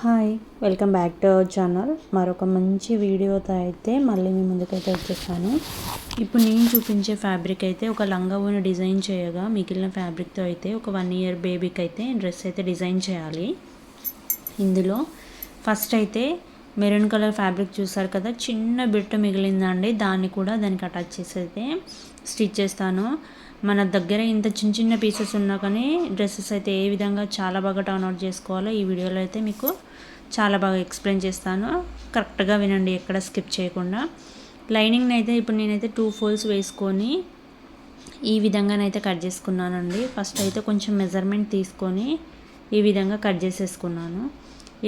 Hi welcome back to our channel. మరొక మంచి వీడియోతో అయితే మళ్ళీ మీ ముందుకైతే వచ్చేసాను ఇప్పుడు నేను చూపించే ఫ్యాబ్రిక్ అయితే ఒక లంగా ఓని డిజైన్ చేయగా మిగిలిన ఫ్యాబ్రిక్తో అయితే ఒక వన్ ఇయర్ బేబీకి అయితే డ్రెస్ అయితే డిజైన్ చేయాలి. ఇందులో ఫస్ట్ అయితే మెరూన్ కలర్ ఫ్యాబ్రిక్ చూసారు కదా చిన్న బిట్టు మిగిలిందండి. దాన్ని కూడా దానికి అటాచ్ చేసి అయితే స్టిచ్ చేస్తాను. మన దగ్గర ఇంత చిన్న చిన్న పీసెస్ ఉన్నా కానీ డ్రెస్సెస్ అయితే ఏ విధంగా చాలా బాగా టర్న్ అవుట్ చేసుకోవాలో ఈ వీడియోలో అయితే మీకు చాలా బాగా ఎక్స్ప్లెయిన్ చేస్తాను. కరెక్ట్గా వినండి ఎక్కడ స్కిప్ చేయకుండా. లైనింగ్ని అయితే ఇప్పుడు నేనైతే టూ ఫోల్స్ వేసుకొని ఈ విధంగానైతే కట్ చేసుకున్నానండి. ఫస్ట్ అయితే కొంచెం మెజర్మెంట్ తీసుకొని ఈ విధంగా కట్ చేసేసుకున్నాను.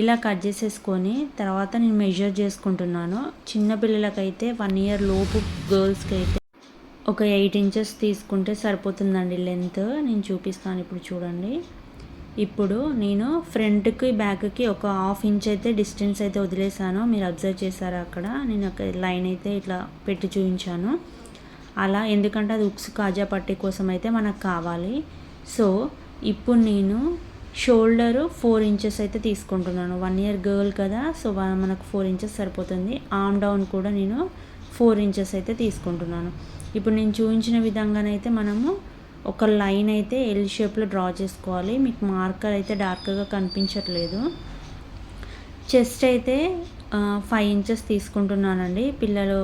ఇలా కట్ చేసేసుకొని తర్వాత నేను మెజర్ చేసుకుంటున్నాను. చిన్నపిల్లలకైతే వన్ ఇయర్ లోపు గర్ల్స్కి అయితే ఒక ఎయిట్ ఇంచెస్ తీసుకుంటే సరిపోతుందండి లెంత్. నేను చూపిస్తాను ఇప్పుడు చూడండి. ఇప్పుడు నేను ఫ్రంట్కి బ్యాక్కి ఒక హాఫ్ ఇంచ్ అయితే డిస్టెన్స్ అయితే వదిలేసాను. మీరు అబ్జర్వ్ చేశారు అక్కడ? నేను ఒక లైన్ అయితే ఇట్లా పెట్టి చూపించాను. అలా ఎందుకంటే అది ఉక్స్ కాజా పట్టి కోసం అయితే మనకు కావాలి. సో ఇప్పుడు నేను షోల్డరు ఫోర్ ఇంచెస్ అయితే తీసుకుంటున్నాను. వన్ ఇయర్ గర్ల్ కదా సో మనకు ఫోర్ ఇంచెస్ సరిపోతుంది. ఆమ్ డౌన్ కూడా నేను ఫోర్ ఇంచెస్ అయితే తీసుకుంటున్నాను. ఇప్పుడు నేను చూపించిన విధంగానైతే మనము ఒక లైన్ అయితే ఎల్ షేప్లో డ్రా చేసుకోవాలి. మీకు మార్కర్ అయితే డార్క్గా కనిపించట్లేదు. చెస్ట్ అయితే ఫైవ్ ఇంచెస్ తీసుకుంటున్నానండి. పిల్లలు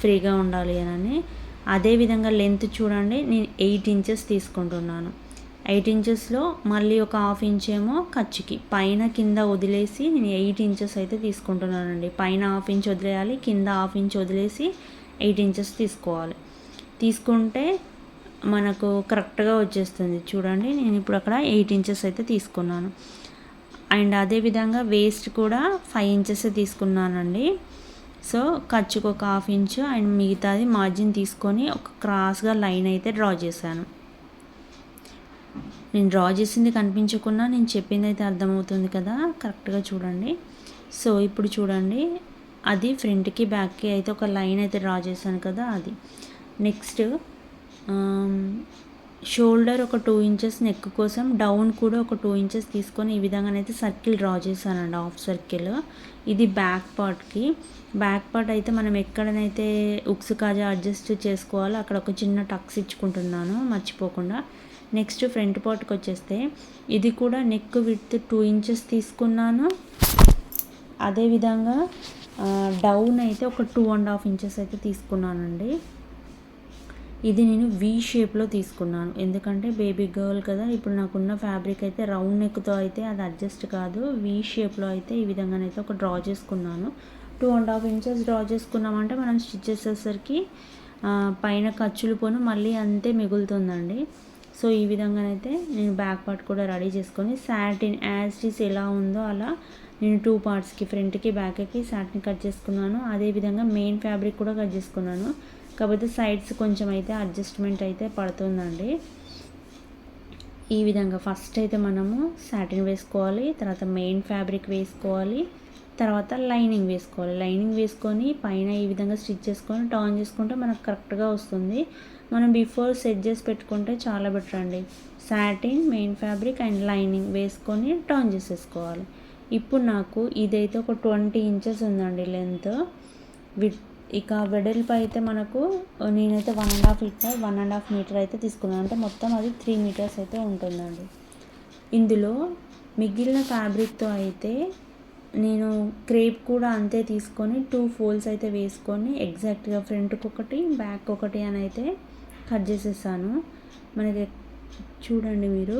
ఫ్రీగా ఉండాలి అని. అదేవిధంగా లెంత్ చూడండి. నేను ఎయిట్ ఇంచెస్ తీసుకుంటున్నాను. ఎయిట్ ఇంచెస్లో మళ్ళీ ఒక హాఫ్ ఇంచ్ ఏమో ఖర్చుకి పైన కింద వదిలేసి నేను ఎయిట్ ఇంచెస్ అయితే తీసుకుంటున్నానండి. పైన హాఫ్ ఇంచ్ వదిలేయాలి. కింద హాఫ్ ఇంచ్ వదిలేసి ఎయిట్ ఇంచెస్ తీసుకోవాలి. తీసుకుంటే మనకు కరెక్ట్గా వచ్చేస్తుంది. చూడండి నేను ఇప్పుడు అక్కడ ఎయిట్ ఇంచెస్ అయితే తీసుకున్నాను. అండ్ అదేవిధంగా వేస్ట్ కూడా ఫైవ్ ఇంచెస్ తీసుకున్నానండి. సో ఖర్చుకు ఒక హాఫ్ ఇంచు అండ్ మిగతాది మార్జిన్ తీసుకొని ఒక క్రాస్గా లైన్ అయితే డ్రా చేశాను. నేను డ్రా చేసింది కనిపించకుండా నేను చెప్పింది అయితే అర్థమవుతుంది కదా? కరెక్ట్గా చూడండి. సో ఇప్పుడు చూడండి అది ఫ్రంట్కి బ్యాక్కి అయితే ఒక లైన్ అయితే డ్రా చేశాను కదా అది. నెక్స్ట్ షోల్డర్ ఒక టూ ఇంచెస్ నెక్ కోసం డౌన్ కూడా ఒక టూ ఇంచెస్ తీసుకొని ఈ విధంగానైతే సర్కిల్ డ్రా చేశానండి హాఫ్ సర్కిల్. ఇది బ్యాక్ పార్ట్కి. బ్యాక్ పార్ట్ అయితే మనం ఎక్కడనైతే ఉక్స్ కాజా అడ్జస్ట్ చేసుకోవాలో అక్కడ ఒక చిన్న టక్స్ ఇచ్చుకుంటున్నాను మర్చిపోకుండా. నెక్స్ట్ ఫ్రంట్ పార్ట్కి వచ్చేస్తే ఇది కూడా నెక్ విత్ టూ ఇంచెస్ తీసుకున్నాను. అదేవిధంగా డౌన్ అయితే ఒక టూ అండ్ హాఫ్ ఇంచెస్ అయితే తీసుకున్నానండి. ఇది నేను వీ షేప్లో తీసుకున్నాను. ఎందుకంటే బేబీ గర్ల్ కదా ఇప్పుడు నాకున్న ఫ్యాబ్రిక్ అయితే రౌండ్ నెక్తో అయితే అది అడ్జస్ట్ కాదు. వీ షేప్లో అయితే ఈ విధంగానైతే ఒక డ్రా చేసుకున్నాను. Two and half inches draw చేసుకున్నామంటే మనం స్టిచ్ చేసేసరికి పైన ఖర్చులు పోను మళ్ళీ అంతే మిగులుతుందండి. సో ఈ విధంగానైతే నేను బ్యాక్ పార్ట్ కూడా రెడీ చేసుకొని సాటిన్ యాజ్ ఎలా ఉందో అలా నేను టూ పార్ట్స్కి ఫ్రంట్కి బ్యాక్కి శాటిన్ కట్ చేసుకున్నాను. అదేవిధంగా మెయిన్ ఫ్యాబ్రిక్ కూడా కట్ చేసుకున్నాను. కాకపోతే సైడ్స్ కొంచెం అయితే అడ్జస్ట్మెంట్ అయితే పడుతుందండి. ఈ విధంగా ఫస్ట్ అయితే మనము సాటిన్ వేసుకోవాలి తర్వాత మెయిన్ ఫ్యాబ్రిక్ వేసుకోవాలి తర్వాత లైనింగ్ వేసుకోవాలి. లైనింగ్ వేసుకొని పైన ఈ విధంగా స్టిచ్ చేసుకొని టర్న్ చేసుకుంటే మనకు కరెక్ట్గా వస్తుంది. మనం బిఫోర్ సెట్ చేసి పెట్టుకుంటే చాలా బెటర్ అండి. Satin main fabric and lining వేసుకొని టర్న్ చేసేసుకోవాలి. ఇప్పుడు నాకు ఇదైతే ఒక ట్వంటీ ఇంచెస్ ఉందండి లెంత్ విత్ ఇక వెడల్పు అయితే మనకు నేనైతే one and half litre one and half metre అయితే తీసుకున్నాను. అంటే మొత్తం అది త్రీ మీటర్స్ అయితే ఉంటుందండి. ఇందులో మిగిలిన ఫ్యాబ్రిక్తో అయితే నేను క్రేప్ కూడా అంతే తీసుకొని టూ ఫోల్స్ అయితే వేసుకొని ఎగ్జాక్ట్గా ఫ్రంట్కి ఒకటి బ్యాక్ ఒకటి అని అయితే కట్ చేసేసాను. మనకి చూడండి మీరు.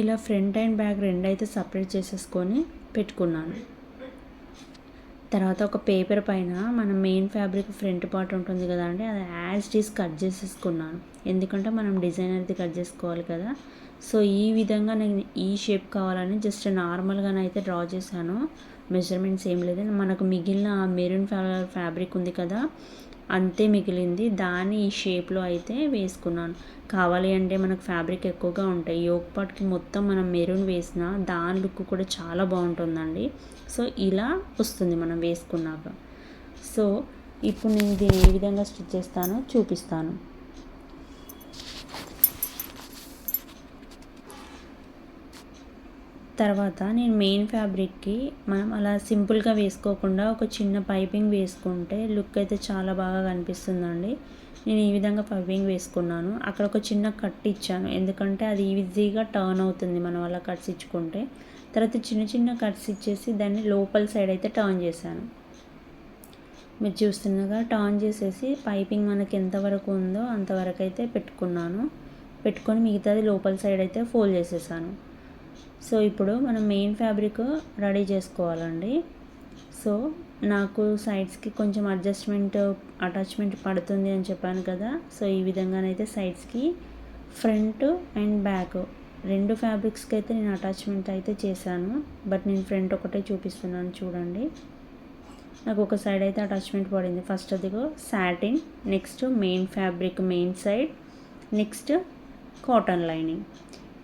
ఇలా ఫ్రంట్ అండ్ బ్యాక్ రెండు అయితే సపరేట్ చేసేసుకొని పెట్టుకున్నాను. తర్వాత ఒక పేపర్ పైన మన మెయిన్ ఫ్యాబ్రిక్ ఫ్రంట్ పార్ట్ ఉంటుంది కదా అండి అది యాజ్ డీస్ కట్ చేసేసుకున్నాను. ఎందుకంటే మనం డిజైన్ అనేది కట్ చేసుకోవాలి కదా. సో ఈ విధంగా నేను ఈ షేప్ కావాలని జస్ట్ నార్మల్గానే అయితే డ్రా చేశాను. మెజర్మెంట్స్ ఏం లేదు. మనకు మిగిలిన మెరూన్ ఫ్యాబ్రిక్ ఉంది కదా అంతే మిగిలింది. దాన్ని ఈ షేప్లో అయితే వేసుకున్నాను. కావాలి అంటే మనకు ఫ్యాబ్రిక్ ఎక్కువగా ఉంటాయి. యోగ్ పాట్కి మొత్తం మనం మెరూన్ వేసిన దాని లుక్ కూడా చాలా బాగుంటుందండి. సో ఇలా వస్తుంది మనం వేసుకున్నాక. సో ఇప్పుడు నేను దీన్ని ఏ విధంగా స్టిచ్ చేస్తానో చూపిస్తాను. తర్వాత నేను మెయిన్ ఫ్యాబ్రిక్కి మనం అలా సింపుల్గా వేసుకోకుండా ఒక చిన్న పైపింగ్ వేసుకుంటే లుక్ అయితే చాలా బాగా కనిపిస్తుందండి. నేను ఈ విధంగా పైపింగ్ వేసుకున్నాను. అక్కడ ఒక చిన్న కట్ ఇచ్చాను. ఎందుకంటే అది ఈజీగా టర్న్ అవుతుంది మనం అలా కట్స్ ఇచ్చుకుంటే. తర్వాత చిన్న చిన్న కట్స్ ఇచ్చేసి దాన్ని లోపల సైడ్ అయితే టర్న్ చేశాను. మీరు చూస్తుండగా టర్న్ చేసేసి పైపింగ్ మనకి ఎంతవరకు ఉందో అంతవరకు అయితే పెట్టుకున్నాను. పెట్టుకొని మిగతాది లోపల సైడ్ అయితే ఫోల్డ్ చేసేసాను. సో ఇప్పుడు మనం మెయిన్ ఫ్యాబ్రిక్ రెడీ చేసుకోవాలండి. సో నాకు సైడ్స్కి కొంచెం అడ్జస్ట్మెంట్ అటాచ్మెంట్ పడుతుంది అని చెప్పాను కదా. సో ఈ విధంగానైతే సైడ్స్కి ఫ్రంట్ అండ్ బ్యాక్ రెండు ఫ్యాబ్రిక్స్కి అయితే నేను అటాచ్మెంట్ అయితే చేశాను. బట్ నేను ఫ్రంట్ ఒకటే చూపిస్తున్నాను చూడండి. నాకు ఒక సైడ్ అయితే అటాచ్మెంట్ పడింది. ఫస్ట్ అదిగో satin next main fabric main side next cotton lining.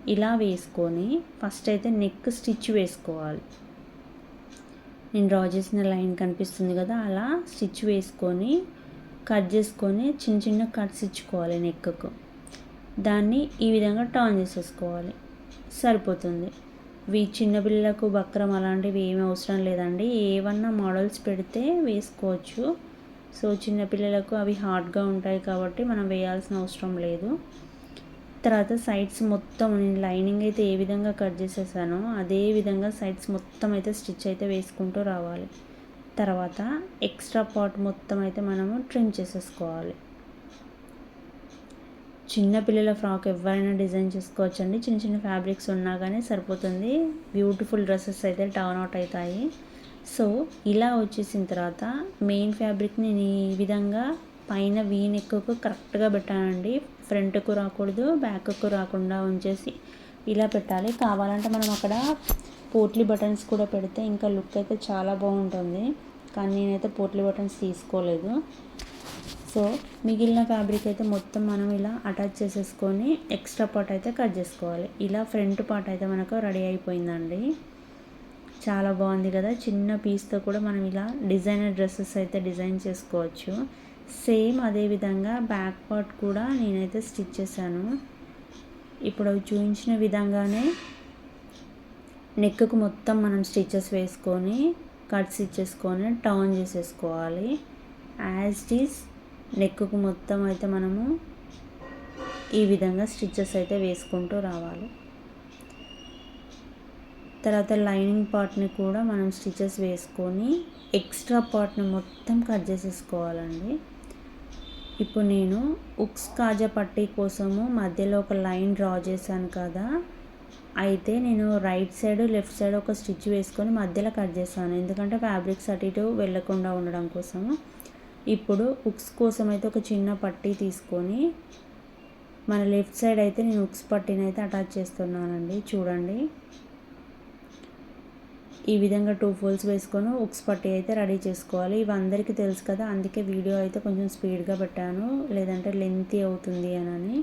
ఇలా వేసుకొని ఫస్ట్ అయితే నెక్ స్టిచ్ వేసుకోవాలి. నేను డ్రా చేసిన లైన్ కనిపిస్తుంది కదా అలా స్టిచ్ వేసుకొని కట్ చేసుకొని చిన్న చిన్న కట్స్ ఇచ్చుకోవాలి నెక్కు. దాన్ని ఈ విధంగా టర్న్ చేసేసుకోవాలి. సరిపోతుంది. ఇవి చిన్నపిల్లలకు బక్రం అలాంటివి ఏమీ అవసరం లేదండి. ఏమన్నా మోడల్స్ పెడితే వేసుకోవచ్చు. సో చిన్నపిల్లలకు అవి హార్డ్గా ఉంటాయి కాబట్టి మనం వేయాల్సిన అవసరం లేదు. తర్వాత సైడ్స్ మొత్తం నేను లైనింగ్ అయితే ఏ విధంగా కట్ చేసేసానో అదే విధంగా సైడ్స్ మొత్తం అయితే స్టిచ్ అయితే వేసుకుంటూ రావాలి. తర్వాత ఎక్స్ట్రా పార్ట్ మొత్తం అయితే మనము ట్రిమ్ చేసేసుకోవాలి. చిన్నపిల్లల ఫ్రాక్ ఎవరైనా డిజైన్ చేసుకోవచ్చండి. చిన్న చిన్న ఫ్యాబ్రిక్స్ ఉన్నా కానీ సరిపోతుంది. బ్యూటిఫుల్ డ్రెస్సెస్ అయితే టర్న్ అవుట్ అవుతాయి. సో ఇలా వచ్చేసిన తర్వాత మెయిన్ ఫ్యాబ్రిక్ని నేను ఈ విధంగా పైన వీ నెక్కు కరెక్ట్గా పెట్టానండి. ఫ్రంట్కు రాకూడదు బ్యాక్కు రాకుండా ఉంచేసి ఇలా పెట్టాలి. కావాలంటే మనం అక్కడ పోట్లీ బటన్స్ కూడా పెడితే ఇంకా లుక్ అయితే చాలా బాగుంటుంది. కానీ నేనైతే పోట్లీ బటన్స్ తీసుకోలేదు. సో మిగిలిన ఫ్యాబ్రిక్ అయితే మొత్తం మనం ఇలా అటాచ్ చేసేసుకొని ఎక్స్ట్రా పార్ట్ అయితే కట్ చేసుకోవాలి. ఇలా ఫ్రంట్ పార్ట్ అయితే మనకు రెడీ అయిపోయిందండి. చాలా బాగుంది కదా? చిన్న పీస్తో కూడా మనం ఇలా డిజైనర్ డ్రెస్సెస్ అయితే డిజైన్ చేసుకోవచ్చు. సేమ్ అదే విధంగా బ్యాక్ పార్ట్ కూడా నేనైతే స్టిచ్ చేశాను. ఇప్పుడు అవి చూపించిన విధంగానే నెక్కు మొత్తం మనం స్టిచెస్ వేసుకొని కట్స్ ఇచ్చేసుకొని టర్న్ చేసేసుకోవాలి. యాజ్ ఇట్ ఈస్ నెక్కుకు మొత్తం అయితే మనము ఈ విధంగా స్టిచ్చెస్ అయితే వేసుకుంటూ రావాలి. తర్వాత లైనింగ్ పార్ట్ని కూడా మనం స్టిచెస్ వేసుకొని ఎక్స్ట్రా పార్ట్ని మొత్తం కట్ చేసేసుకోవాలండి. ఇప్పుడు నేను ఉక్స్ కాజా పట్టీ కోసము మధ్యలో ఒక లైన్ డ్రా చేశాను కదా అయితే నేను రైట్ సైడ్ లెఫ్ట్ సైడ్ ఒక స్టిచ్ వేసుకొని మధ్యలో కట్ చేశాను. ఎందుకంటే ఫ్యాబ్రిక్స్ అటు ఇటు వెళ్ళకుండా ఉండడం కోసము ఇప్పుడు ఉక్స్ కోసం అయితే ఒక చిన్న పట్టీ తీసుకొని మన లెఫ్ట్ సైడ్ అయితే నేను ఉక్స్ పట్టీని అయితే అటాచ్ చేస్తున్నానండి. చూడండి. ఈ విధంగా టూ ఫోల్స్ వేసుకొని ఉక్స్ పట్టీ అయితే రెడీ చేసుకోవాలి. ఇవి అందరికీ తెలుసు కదా అందుకే వీడియో అయితే కొంచెం స్పీడ్గా పెట్టాను. లేదంటే లెంతీ అవుతుంది అని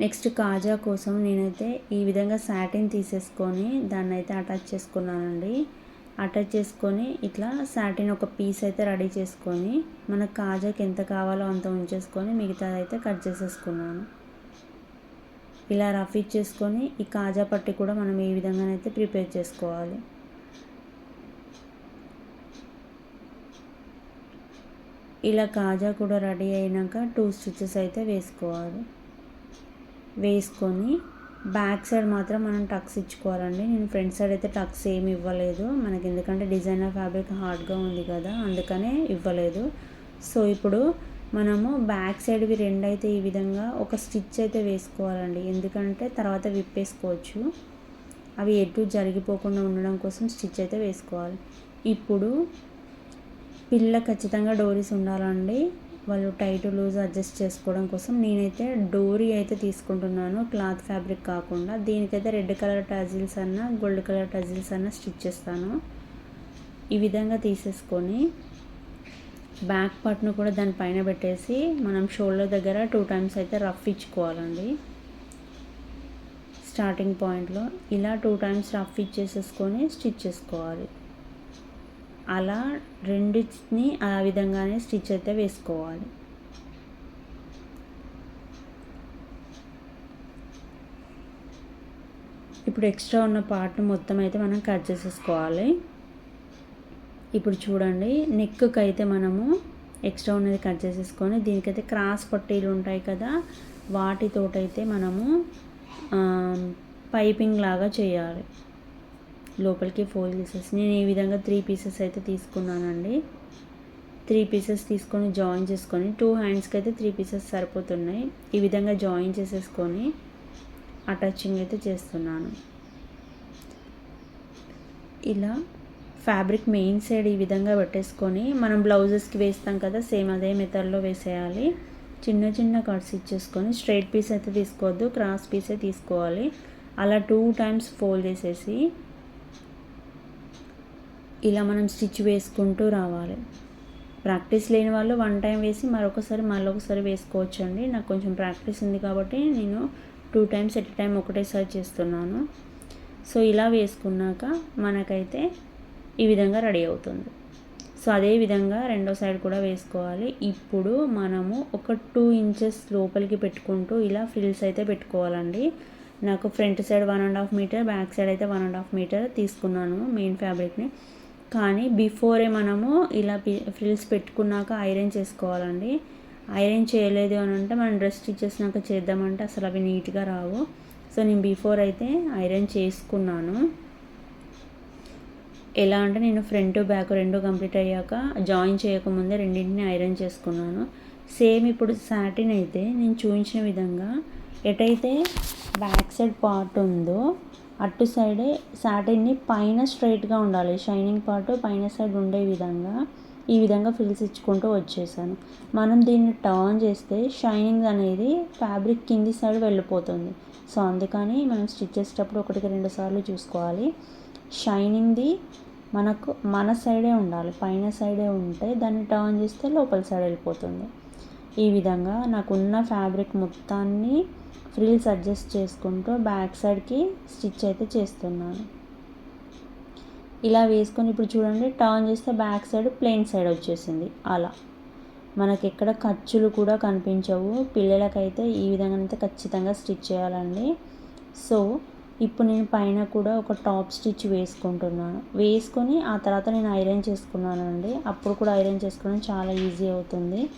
నెక్స్ట్ కాజా కోసం నేనైతే ఈ విధంగా శాటిన్ తీసేసుకొని దాన్ని అయితే అటాచ్ చేసుకున్నానండి. అటాచ్ చేసుకొని ఇట్లా సాటిన్ ఒక పీస్ అయితే రెడీ చేసుకొని మన కాజాకి ఎంత కావాలో అంత ఉంచేసుకొని మిగతాది అయితే కట్ చేసేసుకున్నాను. ఇలా రఫ్ ఇచ్చేసుకొని ఈ కాజా పట్టి కూడా మనం ఈ విధంగానైతే ప్రిపేర్ చేసుకోవాలి. ఇలా కాజా కూడా రెడీ అయినాక టూ స్టిచెస్ అయితే వేసుకోవాలి. వేసుకొని బ్యాక్ సైడ్ మాత్రం మనం టక్స్ ఇచ్చుకోవాలండి. నేను ఫ్రంట్ సైడ్ అయితే టక్స్ ఏమి ఇవ్వలేదు. మనకి ఎందుకంటే డిజైనర్ ఫ్యాబ్రిక్ హార్డ్గా ఉంది కదా అందుకనే ఇవ్వలేదు. సో ఇప్పుడు మనము బ్యాక్ సైడ్వి రెండు అయితే ఈ విధంగా ఒక స్టిచ్ అయితే వేసుకోవాలండి. ఎందుకంటే తర్వాత విప్పేసుకోవచ్చు. అవి ఎటు జరిగిపోకుండా ఉండడం కోసం స్టిచ్ అయితే వేసుకోవాలి. ఇప్పుడు పిల్ల ఖచ్చితంగా డోరీస్ ఉండాలండి. వాళ్ళు టైట్ లూజ్ అడ్జస్ట్ చేసుకోవడం కోసం నేనైతే డోరీ అయితే తీసుకుంటున్నాను క్లాత్ ఫ్యాబ్రిక్ కాకుండా. దీనికైతే రెడ్ కలర్ టజిల్స్ అన్న గోల్డ్ కలర్ టజిల్స్ అన్న స్టిచ్ చేస్తాను. ఈ విధంగా తీసేసుకొని బ్యాక్ పార్ట్ను కూడా దానిపైన పెట్టేసి మనం షోల్డర్ దగ్గర టూ టైమ్స్ అయితే రఫ్ ఇచ్చుకోవాలండి. స్టార్టింగ్ పాయింట్లో ఇలా టూ టైమ్స్ రఫ్ ఇచ్చేసేసుకొని స్టిచ్ చేసుకోవాలి. అలా రెండింటిని ఆ విధంగానే స్టిచ్ అయితే వేసుకోవాలి. ఇప్పుడు ఎక్స్ట్రా ఉన్న పార్ట్ని మొత్తం అయితే మనం కట్ చేసేసుకోవాలి. ఇప్పుడు చూడండి నెక్కి అయితే మనము ఎక్స్ట్రా ఉన్నది కట్ చేసేసుకొని దీనికైతే క్రాస్ పట్టీలు ఉంటాయి కదా వాటితోటైతే మనము పైపింగ్ లాగా చేయాలి. లోపలికి ఫోల్డ్ చేసేసి. నేను ఈ విధంగా త్రీ పీసెస్ అయితే తీసుకున్నానండి. త్రీ పీసెస్ తీసుకొని జాయిన్ చేసుకొని టూ హ్యాండ్స్కి అయితే త్రీ పీసెస్ సరిపోతున్నాయి. ఈ విధంగా జాయిన్ చేసేసుకొని అటాచింగ్ అయితే చేస్తున్నాను. ఇలా ఫ్యాబ్రిక్ మెయిన్ సైడ్ ఈ విధంగా పెట్టేసుకొని మనం బ్లౌజెస్కి వేస్తాం కదా సేమ్ అదే మెథడ్లో వేసేయాలి. చిన్న చిన్న కట్స్ ఇచ్చేసుకొని స్ట్రైట్ పీస్ అయితే తీసుకోవద్దు క్రాస్ పీసే తీసుకోవాలి. అలా టూ టైమ్స్ ఫోల్డ్ చేసేసి ఇలా మనం స్టిచ్ వేసుకుంటూ రావాలి. ప్రాక్టీస్ లేని వాళ్ళు వన్ టైం వేసి మరొకసారి మళ్ళీ ఒకసారి వేసుకోవచ్చు అండి నాకు కొంచెం ప్రాక్టీస్ ఉంది కాబట్టి నేను టూ టైమ్స్ ఎట్ టైం ఒకటేసారి చేస్తున్నాను. సో ఇలా వేసుకున్నాక మనకైతే ఈ విధంగా రెడీ అవుతుంది. సో అదే విధంగా రెండో సైడ్ కూడా వేసుకోవాలి. ఇప్పుడు మనము ఒక టూ ఇంచెస్ లోపలికి పెట్టుకుంటూ ఇలా ఫ్రిల్స్ అయితే పెట్టుకోవాలండి. నాకు front side one and half metre back side అయితే వన్ అండ్ హాఫ్ మీటర్ తీసుకున్నాను మెయిన్ ఫ్యాబ్రిక్ని. కానీ బిఫోరే మనము ఇలా ఫ్రిల్స్ పెట్టుకున్నాక ఐరన్ చేసుకోవాలండి. ఐరన్ చేయలేదు అని అంటే మనం డ్రెస్ స్టిచ్ చేసినాక చేద్దామంటే అసలు అవి నీట్గా రావు. సో నేను బిఫోర్ అయితే ఐరన్ చేసుకున్నాను. ఎలా అంటే నేను ఫ్రంట్ బ్యాక్ రెండు కంప్లీట్ అయ్యాక జాయిన్ చేయకముందే రెండింటిని ఐరన్ చేసుకున్నాను. సేమ్ ఇప్పుడు సాటిన్ అయితే నేను చూపించిన విధంగా ఎటైతే బ్యాక్ సైడ్ పార్ట్ ఉందో అటు సైడే సాటిన్ని పైన స్ట్రైట్గా ఉండాలి. షైనింగ్ పార్ట్ పైన సైడ్ ఉండే విధంగా ఈ విధంగా ఫిల్స్ ఇచ్చుకుంటూ వచ్చేసాను. మనం దీన్ని టర్న్ చేస్తే షైనింగ్ అనేది ఫ్యాబ్రిక్ కింది సైడ్ వెళ్ళిపోతుంది. సో అందుకని మనం స్టిచ్ చేసేటప్పుడు ఒకటికి రెండు సార్లు చూసుకోవాలి. షైనింగ్ది మనకు మన సైడే ఉండాలి. పైన సైడే ఉంటే దాన్ని టర్న్ చేస్తే లోపల సైడ్ వెళ్ళిపోతుంది. ఈ విధంగా నాకున్న ఫ్యాబ్రిక్ మొత్తాన్ని ఫ్రిల్స్ అడ్జస్ట్ చేసుకుంటూ బ్యాక్ సైడ్కి స్టిచ్ అయితే చేస్తున్నాను. ఇలా వేసుకొని ఇప్పుడు చూడండి టర్న్ చేస్తే బ్యాక్ సైడ్ ప్లెయిన్ సైడ్ వచ్చేసింది. అలా. మనకి ఎక్కడ ఖర్చులు కూడా కనిపించవు. పిల్లలకైతే ఈ విధంగా అయితే ఖచ్చితంగా స్టిచ్ చేయాలండి. సో ఇప్పుడు నేను పైన కూడా ఒక టాప్ స్టిచ్ వేసుకుంటున్నాను. వేసుకొని ఆ తర్వాత నేను ఐరన్ చేసుకున్నాను అండి అప్పుడు కూడా ఐరన్ చేసుకోవడం చాలా ఈజీ అవుతుంది.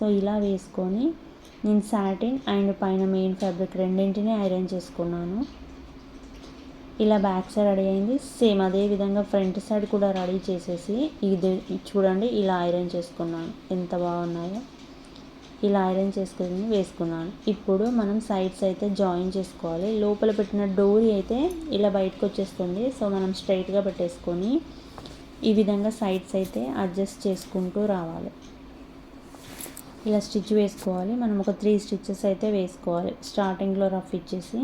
సో ఇలా వేసుకొని నేను సాటిన్ అండ్ పైన మెయిన్ ఫ్యాబ్రిక్ రెండింటిని ఐరన్ చేసుకున్నాను. ఇలా బ్యాక్ సైడ్ రెడీ అయింది. సేమ్ అదే విధంగా ఫ్రంట్ సైడ్ కూడా రెడీ చేసేసి ఇది చూడండి ఇలా ఐరన్ చేసుకున్నాను. ఎంత బాగున్నాయో. ఇలా ఐరన్ చేసుకుని వేసుకున్నాను. ఇప్పుడు మనం సైడ్స్ అయితే జాయిన్ చేసుకోవాలి. లోపల పెట్టిన డోరీ అయితే ఇలా బయటకు వచ్చేస్తుంది. సో మనం స్ట్రైట్గా పెట్టేసుకొని ఈ విధంగా సైడ్స్ అయితే అడ్జస్ట్ చేసుకుంటూ రావాలి. ఇలా స్టిచ్ వేసుకోవాలి. మనం ఒక త్రీ స్టిచ్చెస్ అయితే వేసుకోవాలి. స్టార్టింగ్లో రఫ్ ఇచ్చేసి.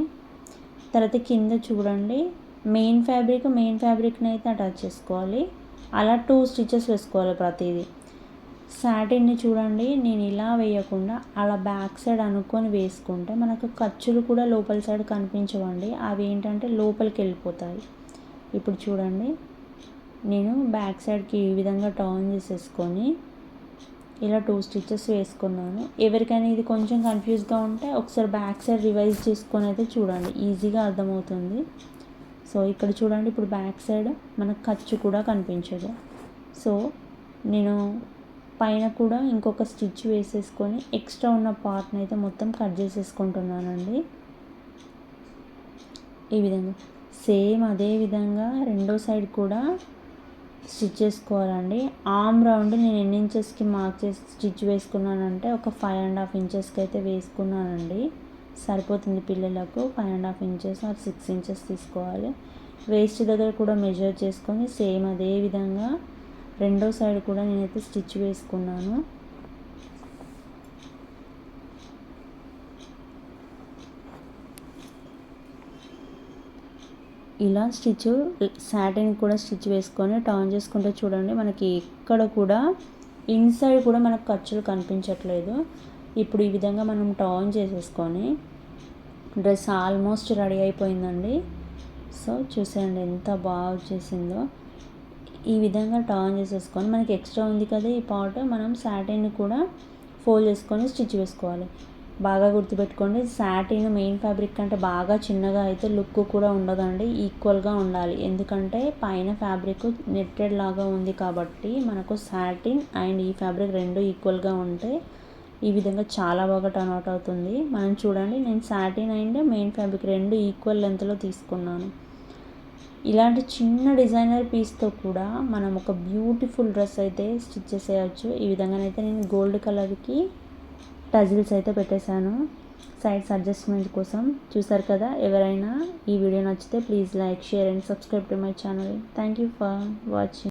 తర్వాత కింద చూడండి. మెయిన్ ఫ్యాబ్రిక్ మెయిన్ ఫ్యాబ్రిక్ని అయితే అటాచ్ చేసుకోవాలి. అలా టూ స్టిచెస్ వేసుకోవాలి ప్రతిదీ. సాటిన్ని చూడండి. నేను ఇలా వేయకుండా అలా బ్యాక్ సైడ్ అనుకొని వేసుకుంటే మనకు ఖర్చులు కూడా లోపల సైడ్ కనిపించవండి. అవి ఏంటంటే లోపలికి వెళ్ళిపోతాయి. ఇప్పుడు చూడండి. నేను బ్యాక్ సైడ్కి ఈ విధంగా టర్న్ చేసేసుకొని ఇలా టూ స్టిచ్చెస్ వేసుకున్నాను. ఎవరికైనా ఇది కొంచెం కన్ఫ్యూజ్గా ఉంటే ఒకసారి బ్యాక్ సైడ్ రివైజ్ చేసుకొని అయితే చూడండి. ఈజీగా అర్థమవుతుంది. సో ఇక్కడ చూడండి ఇప్పుడు బ్యాక్ సైడ్ మనకు ఖర్చు కూడా కనిపించదు. సో నేను పైన కూడా ఇంకొక స్టిచ్ వేసేసుకొని ఎక్స్ట్రా ఉన్న పార్ట్ని అయితే మొత్తం కట్ చేసేసుకుంటున్నానండి. ఈ విధంగా. సేమ్ అదే విధంగా రెండో సైడ్ కూడా స్టిచ్ చేసుకోవాలండి. ఆమ్ రౌండ్ నేను ఎన్ని ఇంచెస్కి మార్క్ చేసి స్టిచ్ వేసుకున్నానంటే ఒక ఫైవ్ అండ్ హాఫ్ ఇంచెస్కి అయితే వేసుకున్నానండి. సరిపోతుంది పిల్లలకు five and half inches or six inches తీసుకోవాలి. వేస్ట్ దగ్గర కూడా మెజర్ చేసుకొని సేమ్ అదే విధంగా రెండో సైడ్ కూడా నేనైతే స్టిచ్ వేసుకున్నాను. ఇలా స్టిచ్ శాటిన్ కూడా స్టిచ్ వేసుకొని టర్న్ చేసుకుంటే చూడండి మనకి ఎక్కడ కూడా ఇన్సైడ్ కూడా మనకు ఖర్చులు కనిపించట్లేదు. ఇప్పుడు ఈ విధంగా మనం టర్న్ చేసేసుకొని డ్రెస్ ఆల్మోస్ట్ రెడీ అయిపోయిందండి. సో చూసేయండి ఎంత బాగా వచ్చేసిందో. ఈ విధంగా టర్న్ చేసేసుకొని మనకి ఎక్స్ట్రా ఉంది కదా ఈ పార్ట్ మనం శాటిన్ కూడా ఫోల్డ్ చేసుకొని స్టిచ్ వేసుకోవాలి. బాగా గుర్తుపెట్టుకోండి. సాటిన్ మెయిన్ ఫ్యాబ్రిక్ కంటే బాగా చిన్నగా అయితే లుక్ కూడా ఉండదండి. ఈక్వల్గా ఉండాలి. ఎందుకంటే పైన ఫ్యాబ్రిక్ నెట్టెడ్ లాగా ఉంది కాబట్టి మనకు సాటిన్ అండ్ ఈ ఫ్యాబ్రిక్ రెండు ఈక్వల్గా ఉంటే ఈ విధంగా చాలా బాగా టర్న్ అవుట్ అవుతుంది. మనం చూడండి నేను సాటిన్ అండ్ మెయిన్ ఫ్యాబ్రిక్ రెండు ఈక్వల్ లెంత్లో తీసుకున్నాను. ఇలాంటి చిన్న డిజైనర్ పీస్తో కూడా మనం ఒక బ్యూటిఫుల్ డ్రెస్ అయితే స్టిచ్ చేసేయచ్చు. ఈ విధంగానైతే నేను గోల్డ్ కలర్కి టజిల్స్ అయితే పెట్టేశాను. సైడ్స్ అడ్జస్ట్మెంట్ కోసం. చూసారు కదా ఎవరైనా ఈ వీడియో నచ్చితే please like share and subscribe to my channel thank you for watching